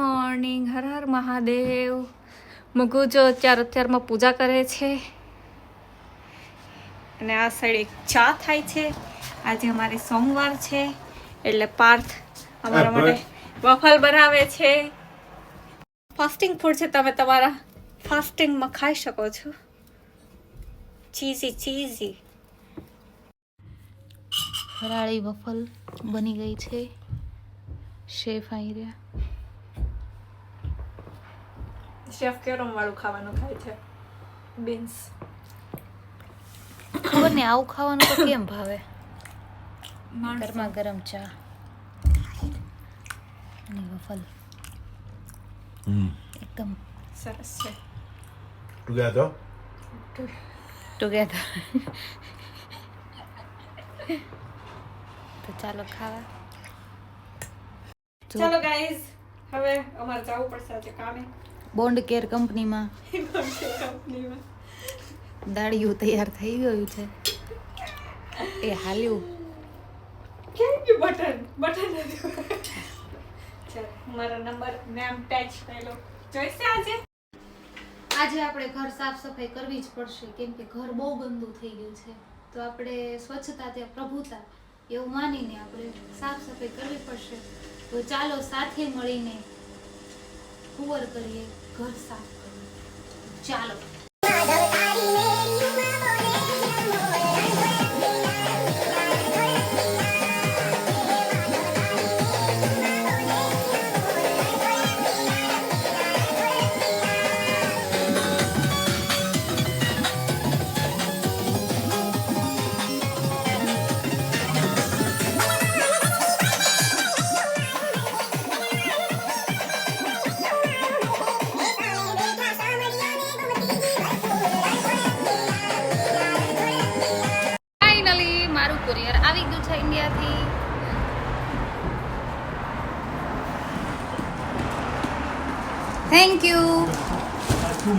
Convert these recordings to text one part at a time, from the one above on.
Morning Har Har Mahadev. મગુ જો અત્યાર અત્યારમાં પૂજા કરે છે. અને આ સાઈડ એક ચા થાય છે. આજે અમારે સોમવાર છે એટલે પાર્થ અમારા માટે વફલ બનાવે છે. ફાસ્ટિંગ ફૂડ છે તમે તમારા ફાસ્ટિંગમાં ખાઈ શકો છો. ચીઝી ચીઝી ફરાળી વફલ બની ગઈ છે. શેફ આવી રહ્યા. શેફ કેરમ વાળું ખાવાનું ખાય છે. બીન્સ ખબર ને આવું ખાવાનું તો કેમ ભાવે? ગરમા ગરમ ચા. અને વફલ. એકદમ. સરસ છે. ટુગેધર ટુગેધર તો ચાલો ખાવા. ચાલો ગાઈઝ હવે અમારે જવું પડશે આજે કામે. બોન્ડ કેર કંપનીમાં દાળિયું તૈયાર થઈ ગયું છે. એ હાલ્યું. કેમ કે બટન મારો નંબર નેમ ટેચ પહેલો જોઈશે આજે? આજે આપણે ઘર સાફ સફાઈ કરવી જ પડશે કેમ કે ઘર બહુ ગંદુ થઈ ગયું છે. તો આપણે સ્વચ્છતા ત્યાં પ્રભુતા એવું માનીને આપણે સાફ સફાઈ કરવી પડશે. તો ચાલો સાથે મળીને કુંવર કરીએ. ઘર સાફ કરીએ ચાલો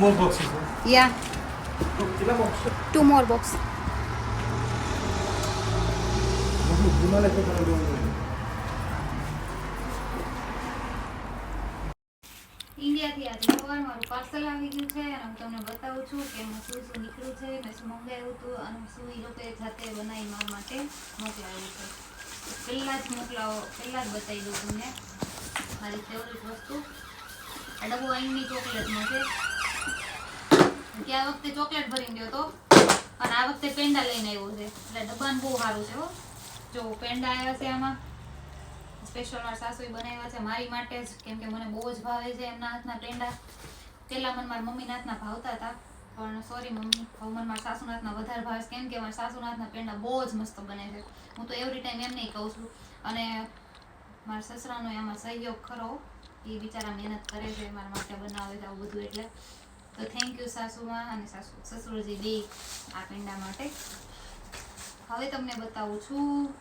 more boxes. huh? Yeah. Two more નહીં. ઇન્ડિયાથી આજે સવાર મારું પાર્સલ આવી ગયું છે અને હું તમને બતાવું છું કે એમાં શું શું નીકળ્યું છે મેં શું મંગાવ્યું હતું અને શું એ લોકોએ જાતે બનાવી મારા માટે મોકલાવ્યું છે પહેલાં જ મોકલાવો પહેલાં જ બતાવી દઉં તમને મારી ફેવરેટ વસ્તુ આ ડબ્બો અહીંની ચોકલેટમાં છે ગયા વખતે ચોકલેટ ભરીને ગયો તો. અને આ વખતે પેંડા લઈને આવ્યો છે. એટલે ડબ્બાનું બહુ સારું છે હો. જો પેંડા આવ્યા છે આમાં. સ્પેશિયલ મારા સાસુએ બનાવ્યા છે. મારી માટે જ, કેમ કે મને બહુ જ ભાવે છે એમના હાથના પેંડા. પહેલાં મને મારા મમ્મીના હાથના ભાવતા હતા. પણ સોરી મમ્મી, હવે મને મારા સાસુનાથના વધારે ભાવે છે. કેમ કે મારા સાસુનાથના પેંડા બહુ જ મસ્ત બને છે. હું તો એવરી ટાઈમ એમ નહીં કહું છું. અને મારા સસરાનો એમાં સહયોગ ખરો. એ બિચારા મહેનત કરે છે, મારા માટે બનાવે છે, આવું બધું એટલે. તો થેન્ક યુ સાસુમાં અને સાસુ સસુરજી બે આ પેંડા માટે. હવે તમને બતાવું છું.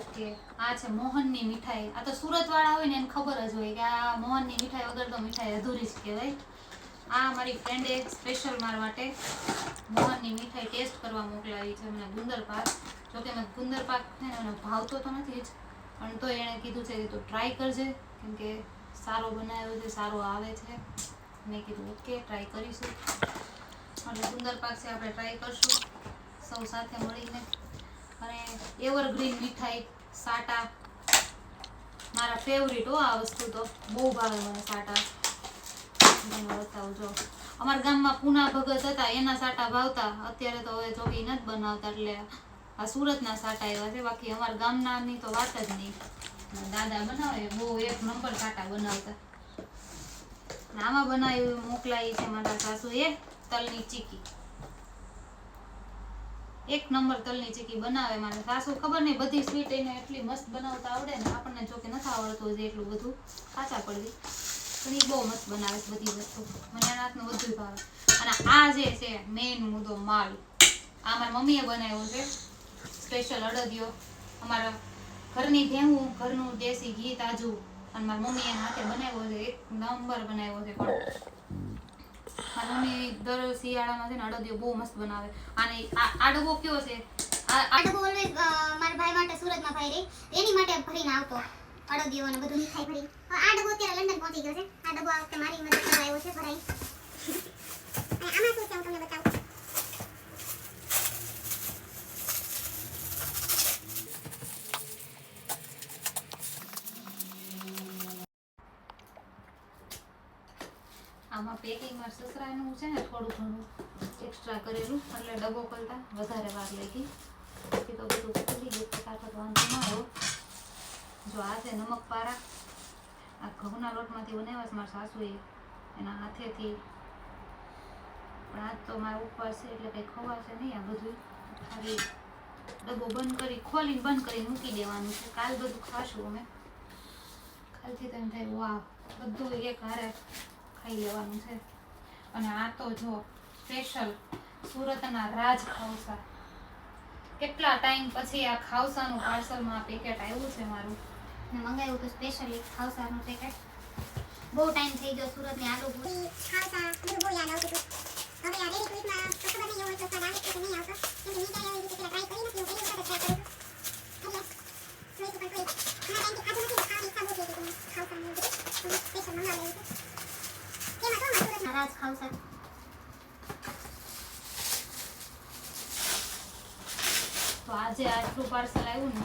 ઓકે, આ છે મોહનની મીઠાઈ. આ તો સુરતવાળા હોય ને, એને ખબર જ હોય કે આ મોહનની મીઠાઈ વગર તો મીઠાઈ અધૂરી જ કહેવાય. આ મારી ફ્રેન્ડે સ્પેશિયલ મારા માટે મોહનની મીઠાઈ ટેસ્ટ કરવા મોકલાવી છે મને ગુંદર પાક. જોકે મેં ગુંદર પાક છે ને મને ભાવતો તો નથી જ, પણ તો એણે કીધું છે કે તું ટ્રાય કરજે, કેમ કે સારો બનાવ્યો છે, સારો આવે છે. મેં કીધું, ઓકે ટ્રાય કરીશું. અને સુંદર છે, આપણે ટ્રાય કરશું. સૌ સાથે મળીને. અને એવરગ્રીન મીઠાઈ, સાટા. મારા ફેવરિટ હો આ વસ્તુ તો. બહુ ભાવે મને સાટા. બતાવું, જો. અમારા ગામમાં પૂના ભગત હતા, એના સાટા ભાવતા. અત્યારે તો હવે જોકે નથી બનાવતા, એટલે આ સુરતના સાટા એવા છે. બાકી અમારા ગામનાની તો વાત જ નહીં. દાદા બનાવે, બહુ એક નંબર સાટા બનાવતા. અને આમાં બનાવી મોકલાઈ છે મારા સાસુએ, તલની ચીકી. એક નંબર તલની ચીકી બનાવે મારા સાસુ. ખબર નહીં, બધી સ્વીટ એને એટલી મસ્ત બનાવતા આવડે ને, આપણને જોકે નથી આવડતું હોય એટલું બધું કાચા પડવી પણ એ બહુ મસ્ત બનાવે છે બધી વસ્તુ. મને એના બધું ભાવે. અને આ જે છે મેઇન મુદ્દો માલ. આ મારા મમ્મીએ બનાવ્યો છે. સ્પેશિયલ અડદિયો. અમારા ઘરની ભેહું, ઘરનું દેશી ઘી તાજું. અને મારી મમ્મી એના હાથે બનાવ્યો છે, એક નંબર બનાવ્યો છે પણ મારી મમ્મી દર શિયાળામાં છે ને અડદિયો બહુ મસ્ત બનાવે. અને આ ડબ્બો કયો છે? આ આ ડબ્બો મારા ભાઈ માટે સુરતમાં ભાઈ રે. એની માટે ભરીને આવતો અડદિયો અને બધું મીઠાઈ ભરી. આ ડબ્બો લંડન પહોંચી ગયો છે. આ ડબ્બો આ વખતે મારી મદદ આવ્યો છે, ભરાઈ. આમાં શું છે તમને બતાવું? આમાં પેકિંગમાં સસરાનું છે ને થોડું ઘણું એક્સ્ટ્રા કરેલું, એટલે ડબ્બો કરતાં વધારે વાર ગઈ બાકી તો બધું ખુલી ગયું ફટાફટ વાંધો ના આવ્યો. જો આ છે નમક પારા. આ ઘઉંના લોટમાંથી બનાવ્યા છે મારા સાસુએ. એના હાથેથી. પણ આજ તો મારા ઉપવાસ છે, એટલે કંઈ ખવાશે નહીં આ બધું. ખાલી ડબ્બો બંધ કરી, ખોલીને બંધ કરીને મૂકી દેવાનું છે. કાલ બધું ખાશું અમે. ખાલથી તમને થાય, વાહ, બધું એક હારે ખાઈ લેવાનું છે. અને આ તો જો સ્પેશિયલ સુરતના રાજ ખાવસા. કેટલા ટાઈમ પછી આ ખાવસાનું પાર્સલમાં પેકેટ આવ્યું છે મારું? મેં મંગાવ્યું હતું એક ખાવસાનું પેકેટ બહુ ટાઈમ થઈ ગયો સુરતની આલુ પૂરી ખાવસા બહુ યાદ આવતું હતું હવે આ રેડી ક્વિકમાં તો ખબર નહીં હોય તો સ્વાદ આવે કે નહીં આવતો કેમ કે મેં ક્યારે એવી રીતે પેલા ટ્રાય કરી નથી હું પહેલી વખત ટ્રાય કરું છું એટલે જોઈતું પણ કોઈ ઘણા ટાઈમથી ખાધું નથી એટલે ખાવાની ઈચ્છા બહુ થઈ ગઈ હતી ખાવસાનું બધું સ્પેશિયલ મંગાવેલું હતું તેમાં તો સુરતના રાજ ખાવસા તો આજે પાર્સલ આવ્યું ને,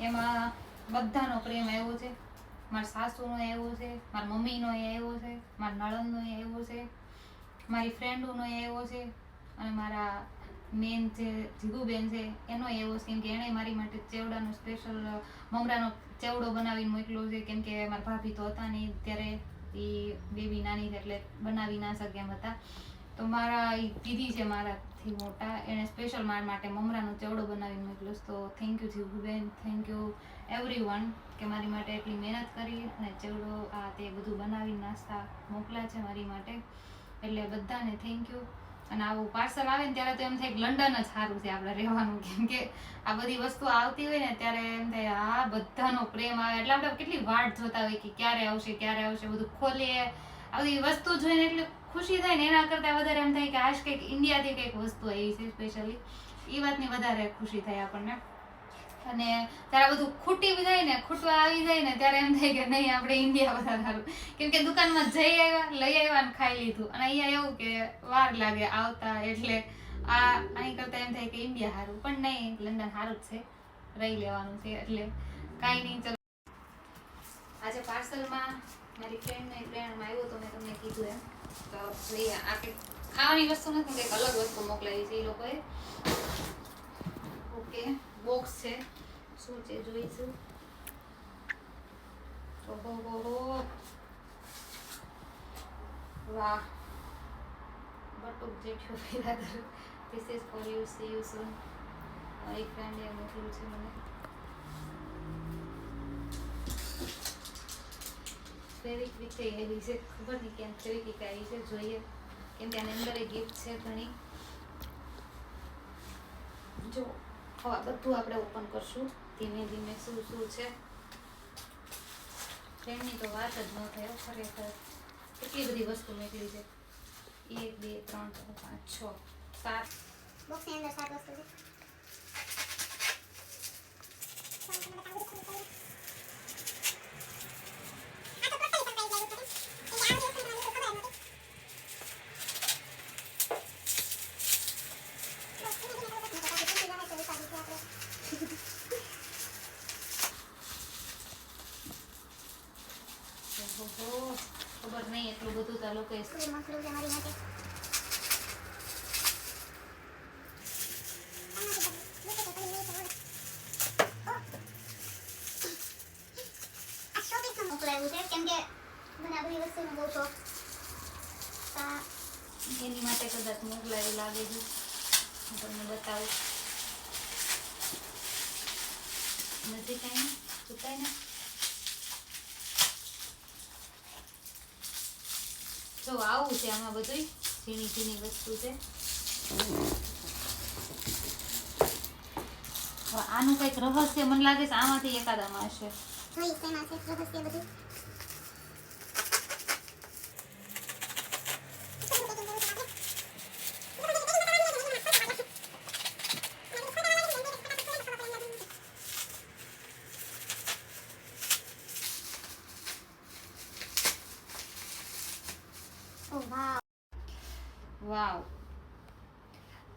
એમાં બધાનો પ્રેમ આવ્યો છે. મારા સાસુનો આવ્યો છે, મારા મમ્મીનો આવ્યો છે, મારા નણંદનો આવ્યો છે, મારી ફ્રેન્ડોનો આવ્યો છે, અને મારા મેન જે જીગુબેન છે, એનો એવો છે. કેમ કે એણે મારી માટે ચેવડાનો સ્પેશિયલ મમરાનો ચેવડો બનાવીને મોકલ્યો છે. કેમ કે મારા ભાભી તો હતા નહીં ત્યારે એ બેબી નાની એટલે બનાવી ના શકે એમ હતા. તો મારા એ દીદી છે મારાથી મોટા એણે સ્પેશિયલ માર માટે મમરાનો ચેવડો બનાવીને મોકલ્યો. તો thank you Jivuben thank you everyone કે મારી માટે એટલી મહેનત કરી અને ચેવડો આ તે બધું બનાવી નાસ્તા મોકલા છે મારી માટે. એટલે બધાને થેન્ક યુ અને આવું પાર્સલ આવે ને ત્યારે તો એમ થાય લંડન જ સારું છે આપણે રહેવાનું. કેમ કે આ બધી વસ્તુ આવતી હોય ને ત્યારે એમ થાય, આ બધાનો પ્રેમ આવે. એટલે આપણે કેટલી વાટ જોતા હોય કે ક્યારે આવશે ક્યારે આવશે, બધું ખોલીએ. આ બધી વસ્તુ જોઈને એટલે ખુશી થાય ને એના કરતાં વધારે એમ થાય કે આજ કંઈક ઇન્ડિયાથી કંઈક વસ્તુ આવી છે સ્પેશિયલી એ વાતની વધારે ખુશી થાય આપણને. અને ત્યારે બધું ખૂટી જાય ને, ખૂટવા આવી જાય ને, ત્યારે એમ થાય કે નહીં, આપણે ઇન્ડિયા બધા સારું. કેમ કે દુકાનમાં જઈ આવ્યા, લઈ આવ્યા ને ખાઈ લીધું. અને અહીંયા એવું કે વાર લાગે આવતા, એટલે આ અહીં કરતાં એમ થાય કે ઇન્ડિયા સારું. પણ નહીં લંડન સારું જ છે. રહી લેવાનું છે, એટલે કાંઈ નહીં, ચલો. આજે પાર્સલમાં મારી ફ્રેન્ડને ફ્રેન્ડમાં આવ્યો તો મેં તમને કીધું એમ. તો લઈએ આ કંઈક ખાવાની વસ્તુ નથી કંઈક અલગ વસ્તુ મોકલાવી છે એ લોકોએ. ઓકે બોક્સ છે. શું છે જોઈશું? ઓહો વાહ. બટુક જેઠ્યો Biradar this is for you see you ફ્રેન્ડે મોકલ્યું છે મને. ફેવિક્વિક કઈ આવી છે ખબર નહીં કેમ ફેવિક્વિક આવી છે જોઈએ. કેમ કે આની અંદર ગિફ્ટ છે ઘણી. જો હવે આ બધું આપણે ઓપન કરશું. ધીમે ધીમે શું શું છે. ફ્રેન્ડની તો વાત જ ન થાય હો, ખરેખર. કેટલી બધી વસ્તુ નીકળી છે. એક બે ત્રણ ચાર પાંચ છ સાત. બોક્સની અંદર સાત વસ્તુ છે. ખબર નહીં એટલું બધું તો માટે મોકલાયું છે કેમ કે મને આ બધી વસ્તુનો બહુ શોખ એની માટે કદાચ મોકલાયું લાગે છે. હું તમને બતાવું નથી આવીને ચૂકાય ને? જો આવું છે આમાં બધું ઝીણી ઝીણી વસ્તુ છે. આનું કંઈક રહસ્ય, મને લાગે છે આમાંથી એકાદામાં હશે જોઈ શેમાં છે રહસ્ય બધું ઓ વાવ વાવ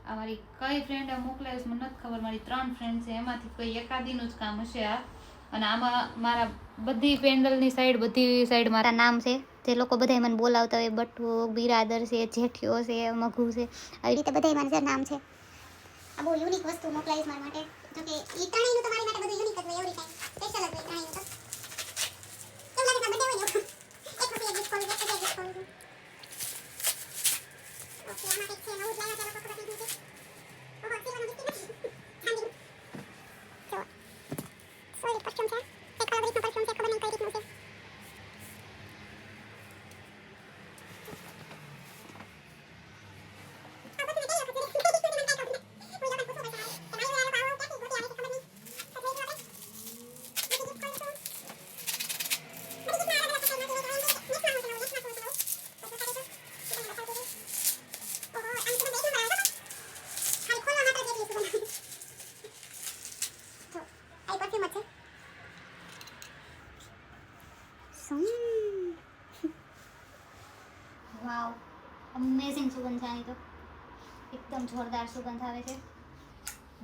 આ મારી કઈ ફ્રેન્ડે મોકલાવ્યું છે મને નથી ખબર. મારી ત્રણ ફ્રેન્ડ છે. એમાંથી કોઈ એકાદીનું જ કામ હશે આ. અને આમાં મારા બધી પેન્ડલની સાઈડ બધી સાઈડ મારા નામ છે. તે લોકો બધા મને બોલાવતા હોય બટુ બિરાદર છે જેઠિયો છે, મઘુ છે. આવી રીતે બધા મારા નામ છે. આ બહુ યુનિક વસ્તુ મોકલાવીશ મારા માટે. જો કે ઈ ત્રણેયનું તો મારી માટે બધું યુનિક જ હોય એવરી ટાઈમ સ્પેશિયલ જ હોય ત્રણેયનું તો. કેમ લાગે બર્થડે હોય એક એક ગિફ્ટ ખોલું એક વખત ગિફ્ટ ખોલું ઓકે, આમાં કંઈક છે નવું જ લાવ્યા છે લોકો ખબર નહીં છે ઓહો સિલ્વરનું ગિફ્ટ નથી ચાંદીનું જો સોરી પરફ્યુમ છે એક કલર રીતનું પરફ્યુમ છે ખબર નહીં કઈ રીતનું છે વાવ અમેઝિંગ સુગંધ છે આની તો. એકદમ જોરદાર સુગંધ આવે છે.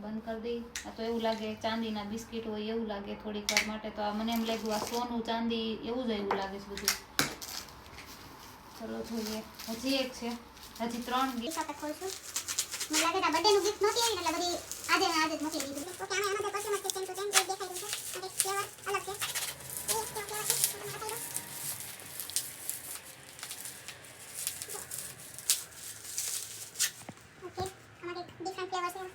બંધ કરી દઈ. આ તો એવું લાગે ચાંદીના બિસ્કિટ હોય એવું લાગે થોડીક વાર માટે. તો આ મને એમ લાગ્યું આ સોનું ચાંદી એવું જ એવું લાગે છે બધું. ચલો જોઈએ. હજી એક છે. હજી ત્રણ ગીફ્ટ ખોલશું. મને લાગે છે આ બર્થડેનું ગિફ્ટ નહોતી આવી એટલે બધી આજે આજે જ મોકલી દીધું. ઓકે આમાં એમાં પરફ્યુમ છે? સેમ ટુ સેમ એક દેખાઈ રહ્યું છે. અને ફ્લેવર અલગ છે એ એક ફ્લેવર છે તમને બતાવી દઉં ઓકે આમાં એક ડિફરન્ટ ફ્લેવર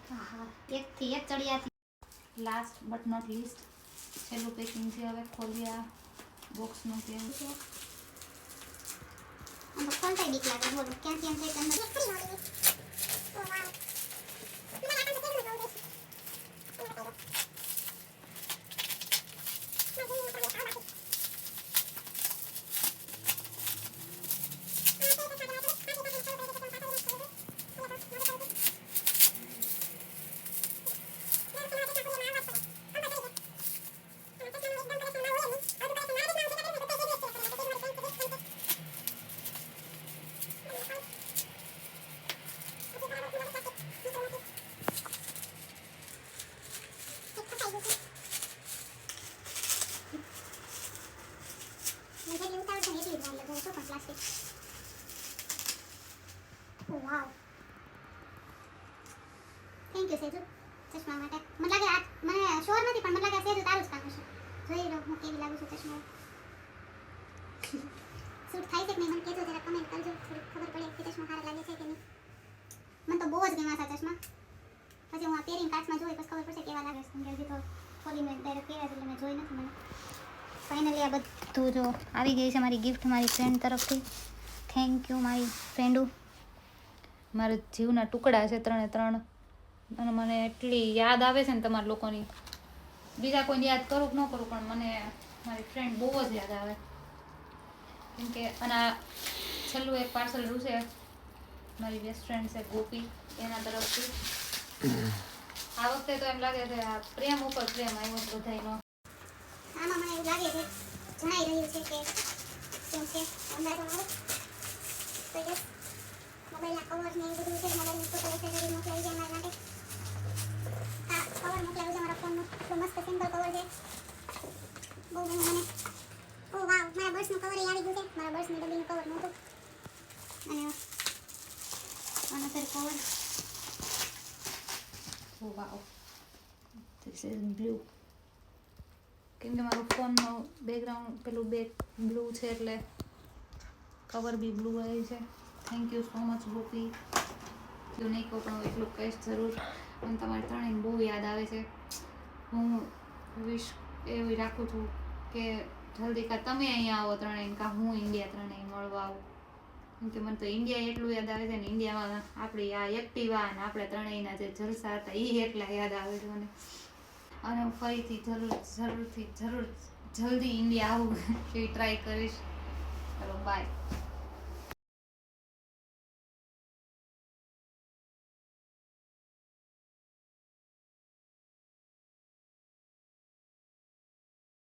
છે આહા એકથી એક ચડિયાથી લાસ્ટ બટ નોટ લીસ્ટ છેલ્લું પેકિંગ છે હવે ખોલીએ આ બોક્સનું કેવું છે. ક્યાંથી એમ થાય કે અંદર ખરી હોળી ઓ વાવ મને આ તો કેવું જોવું જેટલી ઉતાવળ છે ને એટલી જ વાર લગાવે છો પણ plastic oh wow thank you Seju ચશ્મા માટે મને લાગે આ મને શ્યોર નથી પણ મને લાગે આ સેજુ તારું જ કામ હશે જોઈ લો હું કેવી લાગુ છું ચશ્મા સૂટ થાય છે કે નહીં મને કહેજો જરા કમેન્ટ કરજો થોડી ખબર પડે કે ચશ્મા સારા લાગે છે કે નહીં મને તો બહુ જ ગમ્યા હતા ચશ્મા. પછી હું આ પહેરીને કાચમાં જોઈ, પછી ખબર પડશે કેવા લાગે છે. હજી તો ખોલીને ડાયરેક્ટ પહેર્યા એટલે મેં જોઈ નથી મને. ફાઇનલી આ બધું જો આવી ગઈ છે મારી ગિફ્ટ મારી ફ્રેન્ડ તરફથી. થેન્ક યુ મારી ફ્રેન્ડુ મારા જીવના ટુકડા છે ત્રણે ત્રણ. અને મને એટલી યાદ આવે છે ને તમારા લોકોની. બીજા કોઈને યાદ કરું કે ન કરું, પણ મને મારી ફ્રેન્ડ બહુ જ યાદ આવે. કેમ કે અને છેલ્લું એક પાર્સલ છે. મારી બેસ્ટ ફ્રેન્ડ છે, ગોપી, એના તરફથી. આ વખતે તો એમ લાગે છે, આ પ્રેમ ઉપર પ્રેમ આવ્યો છે બધાનો આમાં મને એવું લાગે છે, જણાઈ રહ્યું છે કે શું છે અંદર તો મોબાઈલના કવર ને એવું બધું છે મોબાઈલની ફોટો એસેસરી મોકલાવી છે મારા માટે. આ કવર મોકલાવ્યું છે મારા ફોનનું એટલું મસ્ત સિમ્પલ કવર છે. બહુ મને. ઓ વાવ, મારા બર્સનું કવર આવી ગયું છે. મારા બર્સની ડબ્બીનું કવર નહોતું. અને આનો sir cover oh wow is blue કેમ કે મારો ફોનનો બેકગ્રાઉન્ડ પેલું બેક બ્લુ છે એટલે કવર બી બ્લુ આવે છે thank you so much Gopi જો નહીં કહો પણ એટલું કહીશ જરૂર અને તમારે ત્રણેય બહુ યાદ આવે છે હું વિશ એવી રાખું છું કે જલ્દી કાં તમે અહીંયા આવો ત્રણેય કાં હું ઇન્ડિયા ત્રણેય મળવા આવું કે મને તો ઇન્ડિયા એટલું યાદ આવે છે ને ઇન્ડિયામાં આપણી આ એક્ટિવા અને આપણે ત્રણેયના જે જલસા હતા એ એટલા યાદ આવે છે મને. અને હું ફરીથી જરૂર, જરૂરથી, જરૂર જલ્દી ઇન્ડિયા આવું એ ટ્રાય કરીશ. ચલો બાય